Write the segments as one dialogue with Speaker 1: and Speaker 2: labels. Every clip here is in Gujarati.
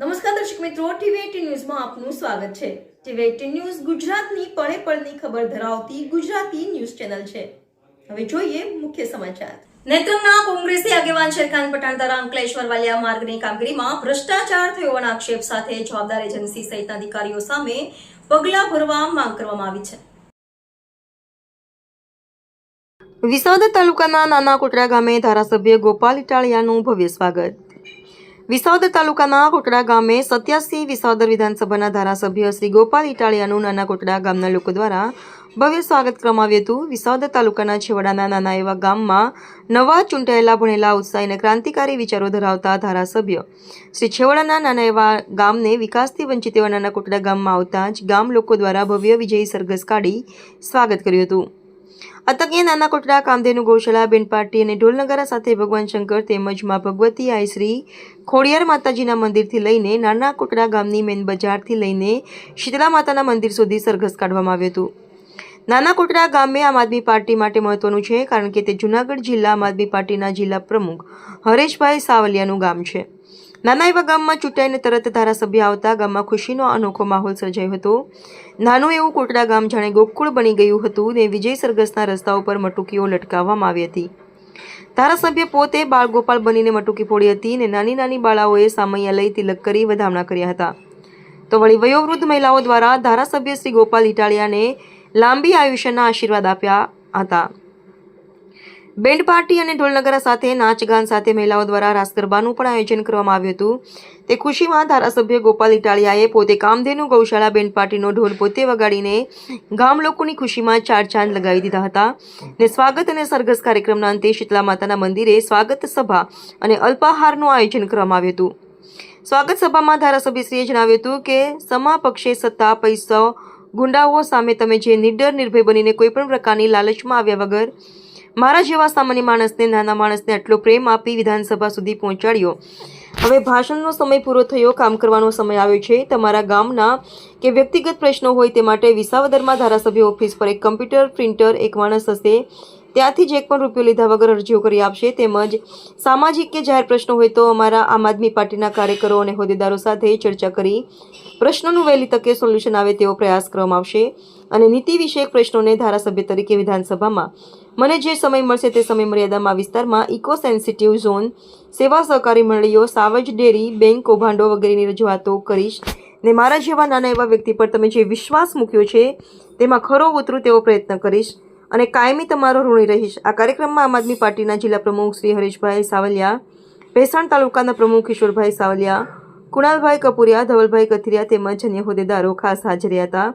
Speaker 1: નમસ્કાર દર્શક મિત્રો ટીવી ન્યૂઝમાં આપનું સ્વાગત છે. ટીવી એટીન ન્યૂઝ ગુજરાતની પળે પળની ખબર ધરાવતી ગુજરાતી ન્યૂઝ ચેનલ છે. હવે જોઈએ મુખ્ય સમાચાર. નેત્રંગના કોંગ્રેસી આગેવાન શેરખાન પઠાણ દ્વારા અંકલેશ્વર વાલિયા માર્ગની કામગીરીમાં ભ્રષ્ટાચાર થયો હોવાના આક્ષેપ સાથે જવાબદાર એજન્સી સહિતના અધિકારીઓ સામે પગલાં ભરવા માંગ કરવામાં આવી છે. વિસાવદર તાલુકાના નાના કોટડા ગામે ધારાસભ્ય ગોપાલ ઇટાળિયાનું ભવ્ય સ્વાગત. વિસાવદર તાલુકાના કોટડા ગામે સત્યાસી વિસાવદર વિધાનસભાના ધારાસભ્ય શ્રી ગોપાલ ઇટાળિયાનું નાના કોટડા ગામના લોકો દ્વારા ભવ્ય સ્વાગત કરવામાં હતું. વિસાવદર તાલુકાના છેવાડાના નાના એવા ગામમાં નવા ચૂંટાયેલા, ભણેલા, ઉત્સાહી અને ક્રાંતિકારી વિચારો ધરાવતા ધારાસભ્ય શ્રી છેવાડાના નાના એવા ગામને વિકાસથી વંચિત એવા નાના કોટડા ગામમાં આવતા જ ગામ લોકો દ્વારા ભવ્ય વિજયી સરઘસ કાઢી સ્વાગત કર્યું હતું. અતકે નાના કોટડા કામધેનુ ગૌશાળા બેન પાર્ટી અને ઢોલનગારા સાથે ભગવાન શંકર તેમજમાં ભગવતી આઈ શ્રી ખોડિયાર માતાજીના મંદિરથી લઈને નાના કોટડા ગામની મેન બજારથી લઈને શીતળા માતાના મંદિર સુધી સરઘસ કાઢવામાં આવ્યું હતું. નાના કોટડા ગામે આમ આદમી પાર્ટી માટે મહત્વનું છે કારણ કે તે જૂનાગઢ જિલ્લા આમ આદમી પાર્ટીના જિલ્લા પ્રમુખ હરેશભાઈ સાવલિયાનું ગામ છે. નાના એવા ગામમાં ચૂંટાઈને તરત ધારાસભ્ય આવતા ગામમાં ખુશીનો અનોખો માહોલ સર્જાયો હતો. નાનું એવું કોટડા ગામ જાણે ગોકુળ બની ગયું હતું ને વિજય સરઘસના રસ્તા ઉપર મટુકીઓ લટકાવવામાં આવી હતી. ધારાસભ્ય પોતે બાળગોપાલ બનીને મટુકી ફોડી હતી ને નાની નાની બાળાઓએ સામૈયા લઈ તિલક કરી વધામણા કર્યા હતા. તો વળી વયોવૃદ્ધ મહિલાઓ દ્વારા ધારાસભ્ય શ્રી ગોપાલ ઇટાલિયાને લાંબી આયુષ્યના આશીર્વાદ આપ્યા હતા. બેન્ડ પાર્ટી અને ઢોલનગરા સાથે નાચ ગાન સાથે મહિલાઓ દ્વારા રાસ ગરબાનું પણ આયોજન કરવામાં આવ્યું હતું. તે ખુશીમાં ધારાસભ્ય ગોપાલ ઇટાલિયાએ પોતે કામધેનુ ગૌશાળા બેન્ડ પાર્ટીનો ઢોલ પોતે વગાડીને ગામ લોકોની ખુશીમાં ચાર ચાંદ લગાવી દીધા હતા ને સ્વાગત અને સરઘસ કાર્યક્રમના અંતે શીતલા માતાના મંદિરે સ્વાગત સભા અને અલ્પાહારનું આયોજન કરવામાં આવ્યું હતું. સ્વાગત સભામાં ધારાસભ્યશ્રીએ જણાવ્યું હતું કે, સમા પક્ષે સત્તા, પૈસા, ગુંડાઓ સામે તમે જે નિડર, નિર્ભય બનીને કોઈપણ પ્રકારની લાલચમાં આવ્યા વગર મારા જેવા સામાન્ય માણસને, નાના માણસને આટલો પ્રેમ આપી વિધાનસભા સુધી પહોંચાડ્યો. હવે ભાષણનો સમય પૂરો થયો, કામ કરવાનો સમય આવ્યો છે. તમારા ગામના કે વ્યક્તિગત પ્રશ્નો હોય તે માટે વિસાવદરમાં ધારાસભ્ય ઓફિસ પર એક કમ્પ્યુટર પ્રિન્ટર, એક માણસ હશે. ત્યાંથી જ એક પણ રૂપિયો લીધા વગર અરજીઓ કરી આપશે. તેમજ સામાજિક કે જાહેર પ્રશ્નો હોય તો અમારા આમ આદમી પાર્ટીના કાર્યકરો અને હોદ્દેદારો સાથે ચર્ચા કરી પ્રશ્નોનું વહેલી તકે સોલ્યુશન આવે તેવો પ્રયાસ કરવામાં આવશે. અને નીતિ વિષયક પ્રશ્નોને ધારાસભ્ય તરીકે વિધાનસભામાં મને જે સમય મળશે તે સમય મર્યાદામાં વિસ્તારમાં ઇકો સેન્સિટિવ ઝોન સેવા સહકારી મંડળીઓ, સાવજ ડેરી, બેંક કૌભાંડો વગેરેની રજૂઆતો કરીશ. ને મારા જેવા નાના એવા વ્યક્તિ પર તમે જે વિશ્વાસ મૂક્યો છે, તેમાં ખરો ઉતરું તેવો પ્રયત્ન કરીશ. અને કાયમી તમારો ઋણી રહીશ. આ કાર્યક્રમમાં આમ આદમી પાર્ટીના જિલ્લા પ્રમુખ શ્રી હરેશભાઈ સાવલિયા, ભેસાણ તાલુકાના પ્રમુખ કિશોરભાઈ સાવલિયા, કુણાલભાઈ કપૂરિયા, ધવલભાઈ કથિરિયા તેમજ અન્ય હોદ્દેદારો ખાસ હાજર હતા.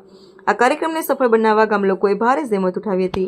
Speaker 1: આ કાર્યક્રમને સફળ બનાવવા ગામ લોકોએ ભારે જહેમત ઉઠાવી હતી.